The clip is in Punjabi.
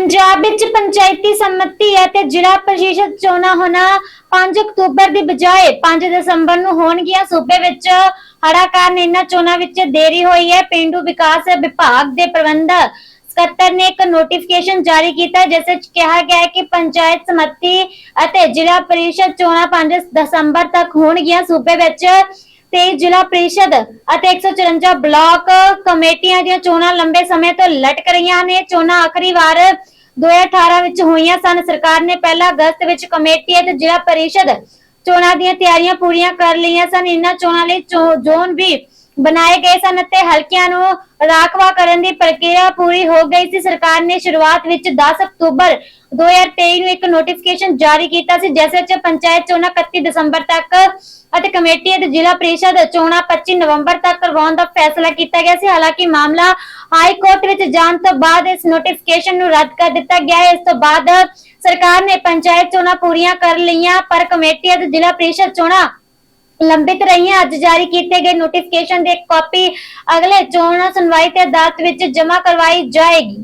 ਪੰਜਾਬ ਵਿੱਚ ਪੰਚਾਇਤੀ ਸੰਮਤੀ ਅਤੇ ਜ਼ਿਲ੍ਹਾ ਪਰਿਸ਼ਦ ਚੋਣਾਂ ਹੋਣਾ 5 ਅਕਤੂਬਰ ਦੀ ਬਜਾਏ 5 ਦਸੰਬਰ ਨੂੰ ਹੋਣਗੀਆਂ। ਸੂਬੇ ਵਿੱਚ ਹੜ੍ਹਾਂ ਕਾਰਨ ਇਹਨਾਂ ਚੋਣਾਂ ਵਿੱਚ ਦੇਰੀ ਹੋਈ ਹੈ। ਪਿੰਡੂ ਵਿਕਾਸ ਵਿਭਾਗ ਦੇ ਪ੍ਰਬੰਧਕ ਸਕੱਤਰ ਨੇ ਇੱਕ ਨੋਟੀਫਿਕੇਸ਼ਨ ਜਾਰੀ ਕੀਤਾ, ਜਿਸ ਵਿੱਚ ਕਿਹਾ ਗਿਆ ਹੈ ਕਿ ਪੰਚਾਇਤ ਸਮਿਤੀ ਅਤੇ ਜ਼ਿਲ੍ਹਾ ਪਰਿਸ਼ਦ ਚੋਣਾਂ 5 ਦਸੰਬਰ ਤੱਕ ਹੋਣਗੀਆਂ। ਸੂਬੇ ਵਿੱਚ ਤੇ ਜ਼ਿਲ੍ਹਾ ਪਰਿਸ਼ਦ ਅਤੇ 154 ਬਲਾਕ ਕਮੇਟੀਆਂ ਦੀਆਂ ਚੋਣਾਂ ਲੰਬੇ ਸਮੇਂ ਤੋਂ ਲਟਕ ਰਹੀਆਂ ਨੇ। ਚੋਣਾਂ ਆਖਰੀ ਵਾਰ 2018 ਵਿੱਚ ਹੋਈਆਂ ਸਨ। ਸਰਕਾਰ ਨੇ ਪਹਿਲਾ ਅਗਸਤ ਵਿੱਚ ਕਮੇਟੀ ਅਤੇ ਜ਼ਿਲ੍ਹਾ ਪ੍ਰੀਸ਼ਦ ਚੋਣਾਂ ਦੀਆਂ ਤਿਆਰੀਆਂ ਪੂਰੀਆਂ ਕਰ ਲਈਆਂ ਸਨ। ਇਹਨਾਂ ਚੋਣਾਂ ਲਈ ਚੋ- ਜ਼ੋਨ ਵੀ ਬਣਾਏ ਗਏ ਸਨ ਅਤੇ ਹਲਕਿਆਂ ਨੂੰ ਰਾਖਵਾ ਕਰਨ ਦੀ ਪ੍ਰਕਿਰਿਆ ਪੂਰੀ ਹੋ ਗਈ ਸੀ। ਸਰਕਾਰ ਨੇ ਸ਼ੁਰੂਆਤ ਵਿੱਚ 10 ਅਕਤੂਬਰ 2023 ਨੂੰ ਇੱਕ ਨੋਟੀਫਿਕੇਸ਼ਨ ਜਾਰੀ ਕੀਤਾ ਸੀ, ਜਿਸ ਵਿੱਚ ਪੰਚਾਇਤ ਚੋਣਾਂ 31 ਦਸੰਬਰ ਤੱਕ ਅਤੇ ਕਮੇਟੀ ਅਤੇ ਜ਼ਿਲ੍ਹਾ ਪ੍ਰੀਸ਼ਦ ਚੋਣਾਂ 25 ਨਵੰਬਰ ਤੱਕ ਕਰਵਾਉਣ ਦਾ ਫੈਸਲਾ ਕੀਤਾ ਗਿਆ ਸੀ। ਹਾਲਾਂਕਿ ਮਾਮਲਾ ਹਾਈ ਕੋਰਟ ਵਿੱਚ ਜਾਣ ਤੋਂ ਬਾਅਦ ਇਸ ਨੋਟੀਫਿਕੇਸ਼ਨ ਨੂੰ ਰੱਦ ਕਰ ਦਿੱਤਾ ਗਿਆ ਹੈ। ਇਸ ਤੋਂ ਬਾਅਦ ਸਰਕਾਰ ਨੇ ਪੰਚਾਇਤ ਚੋਣਾਂ ਪੂਰੀਆਂ ਕਰ ਲਈਆਂ, ਪਰ ਕਮੇਟੀ ਅਤੇ ਜ਼ਿਲ੍ਹਾ ਪ੍ਰੀਸ਼ਦ ਚੋਣਾਂ ਲੰਬਿਤ ਰਹੀਆਂ। ਅੱਜ ਜਾਰੀ ਕੀਤੇ ਗਏ ਨੋਟੀਫਿਕੇਸ਼ਨ ਦੀ ਕਾਪੀ ਅਗਲੇ ਚੋਣ ਸੁਣਵਾਈ ਤੇ ਅਦਾਲਤ ਵਿੱਚ ਜਮ੍ਹਾਂ ਕਰਵਾਈ ਜਾਏਗੀ।